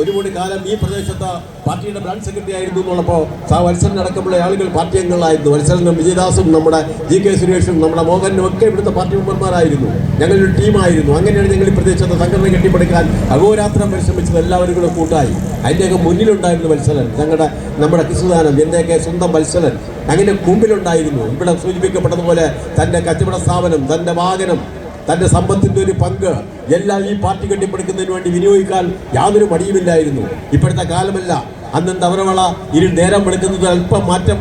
ഒരുപാട് കാലം ഈ പ്രദേശത്ത് പാർട്ടിയുടെ ബ്രാഞ്ച് സെക്രട്ടറി ആയിരുന്നു എന്നുള്ളപ്പോൾ സാ വത്സരൻ അടക്കമുള്ള ആളുകൾ പാർട്ടി അംഗങ്ങളായിരുന്നു. വത്സരനും വിജയദാസും നമ്മുടെ ജി കെ സുരേഷും നമ്മുടെ മോഹനും ഒക്കെ ഇവിടുത്തെ പാർട്ടി മെമ്പർമാരായിരുന്നു. ഞങ്ങളൊരു ടീമായിരുന്നു. അങ്ങനെയാണ് ഞങ്ങൾ ഈ പ്രദേശത്ത് സംഘടന കെട്ടിപ്പടുക്കാൻ അഹോരാത്രം പരിശ്രമിച്ചത് എല്ലാവരും കൂടെ കൂട്ടായി. അതിന്റെയൊക്കെ മുന്നിലുണ്ടായിരുന്നു വത്സലൻ. ഞങ്ങളുടെ നമ്മുടെ കിസുദാനം എന്റെയൊക്കെ സ്വന്തം വത്സലൻ. അങ്ങനെ മുമ്പിലുണ്ടായിരുന്നു. ഇവിടെ സൂചിപ്പിക്കപ്പെട്ടതുപോലെ തന്റെ കച്ചവട സ്ഥാപനം തന്റെ വാഹനം തന്റെ സമ്പത്തിന്റെ ഒരു പങ്ക് എല്ലാം ഈ പാർട്ടി കെട്ടിപ്പടുക്കുന്നതിന് വേണ്ടി വിനിയോഗിക്കാൻ യാതൊരു മടിയുമില്ലായിരുന്നു. ഇപ്പോഴത്തെ കാലമല്ല. അന്ന് തവരവള ഇരു നേരം വെളുക്കുന്നത് അല്പം മാറ്റം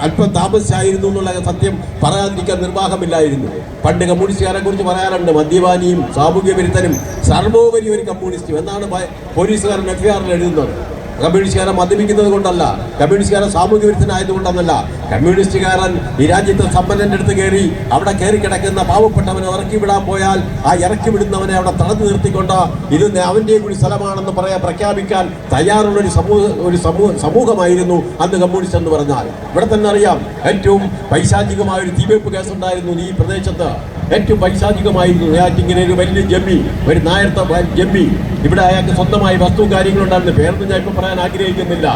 അല്പം താമസിച്ചായിരുന്നു എന്നുള്ള സത്യം പറയാതിരിക്കാൻ നിർവാഹമില്ലായിരുന്നു. പണ്ട് കമ്മ്യൂണിസ്റ്റുകാരെ കുറിച്ച് പറയാറുണ്ട് മദ്യപാനിയും സാമൂഹ്യ വിരുദ്ധനും സർവോപരി ഒരു കമ്മ്യൂണിസ്റ്റും. എന്നാണ് പോലീസുകാരൻ എഫ് ആറിൽ എഴുതുന്നത്. കമ്മ്യൂണിസ്റ്റുകാരൻ മദ്യപിക്കുന്നത് കൊണ്ടല്ല കമ്മ്യൂണിസ്റ്റുകാരൻ സാമൂഹ്യ വിരുദ്ധനായതുകൊണ്ടെന്നല്ല. കമ്മ്യൂണിസ്റ്റുകാരൻ ഈ രാജ്യത്തെ സമ്പന്നന്റെ അടുത്ത് കയറി അവിടെ കയറി കിടക്കുന്ന പാവപ്പെട്ടവനെ ഇറക്കി വിടാൻ പോയാൽ ആ ഇറക്കി വിടുന്നവനെ അവിടെ തടഞ്ഞു നിർത്തിക്കൊണ്ട് ഇത് അവന്റെ കൂടി സ്ഥലമാണെന്ന് പറയാൻ പ്രഖ്യാപിക്കാൻ തയ്യാറുള്ള ഒരു സമൂഹ ഒരു സമൂഹ സമൂഹമായിരുന്നു അന്ന് കമ്മ്യൂണിസ്റ്റ് എന്ന് പറഞ്ഞാൽ. ഇവിടെ തന്നെ അറിയാം ഏറ്റവും പൈശാചികമായ ഒരു തീവെപ്പ് കേസുണ്ടായിരുന്നു ഈ പ്രദേശത്ത്. ഏറ്റവും പൈശാചികമായിരുന്നു അയാൾക്ക് ഇങ്ങനെ ഒരു വലിയ ജമ്മി ഒരു നായർത്ത ജമ്മി. ഇവിടെ അയാൾക്ക് സ്വന്തമായി വസ്തുവും കാര്യങ്ങളുണ്ടായിരുന്നു പേരൊന്നും ഞാൻ ഇപ്പം പറയാൻ ആഗ്രഹിക്കുന്നില്ല.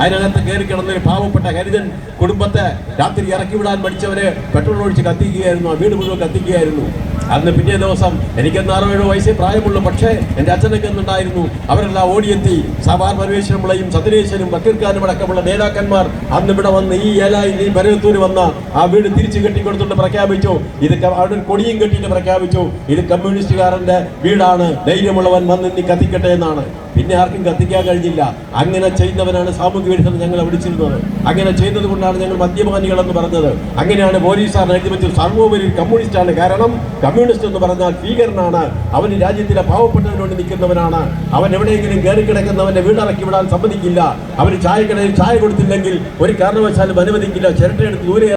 അതിനകത്ത് കയറി കിടന്ന ഒരു പാവപ്പെട്ട ഹരിജൻ കുടുംബത്തെ രാത്രി ഇറക്കി വിടാൻ മടിച്ചവരെ പെട്രോൾ ഒഴിച്ച് കത്തിക്കുകയായിരുന്നു. ആ വീട് മുഴുവൻ കത്തിക്കുകയായിരുന്നു. അന്ന് പിറ്റേ ദിവസം എനിക്കെന്ന് അറുപത് വയസ്സേ പ്രായമുള്ളൂ പക്ഷേ എന്റെ അച്ഛനൊക്കെ എന്നുണ്ടായിരുന്നു അവരെല്ലാം ഓടിയെത്തി. സഭാർ പരമേശ്വരമുള്ളയും സതിരേശ്വരും ബക്കീർഖാനും അടക്കമുള്ള നേതാക്കന്മാർ അന്ന് ഇവിടെ വന്ന് ഈ ഏലായി ഈ ഭരതത്തൂര് വന്ന ആ വീട് തിരിച്ചു കെട്ടിക്കൊടുത്തുകൊണ്ട് പ്രഖ്യാപിച്ചു. ഇത് അവിടെ കൊടിയും കെട്ടിയിട്ട് പ്രഖ്യാപിച്ചു. ഇത് കമ്മ്യൂണിസ്റ്റുകാരന്റെ വീടാണ്. ധൈര്യമുള്ളവൻ വന്ന് നീ കത്തിക്കട്ടെ എന്നാണ്. പിന്നെ ആർക്കും കത്തിക്കാൻ കഴിഞ്ഞില്ല. അങ്ങനെ ചെയ്യുന്നവനാണ് സാമൂഹ്യ വിരുദ്ധം ഞങ്ങൾ വിളിച്ചിരുന്നത്. അങ്ങനെ ചെയ്യുന്നത് കൊണ്ടാണ് ഞങ്ങൾ മദ്യപാനികളെന്ന് പറഞ്ഞത്. അങ്ങനെയാണ് പോലീസുകാരൻ എഴുതി സർവോപരി കമ്മ്യൂണിസ്റ്റാണ് കാരണം കമ്മ്യൂണിസ്റ്റ് എന്ന് പറഞ്ഞാൽ ഭീകരനാണ്. അവൻ രാജ്യത്തിലെ പാവപ്പെട്ടതിന് വേണ്ടി നിൽക്കുന്നവനാണ്. അവൻ എവിടെയെങ്കിലും കയറി കിടക്കുന്നവന്റെ വീടിറക്കി വിടാൻ സമ്മതിക്കില്ല. അവന് ചായക്കടയിൽ ചായ കൊടുത്തില്ലെങ്കിൽ ഒരു കാരണവശാലും അനുവദിക്കില്ല. ചിരട്ടയെടുത്ത് ദൂരെ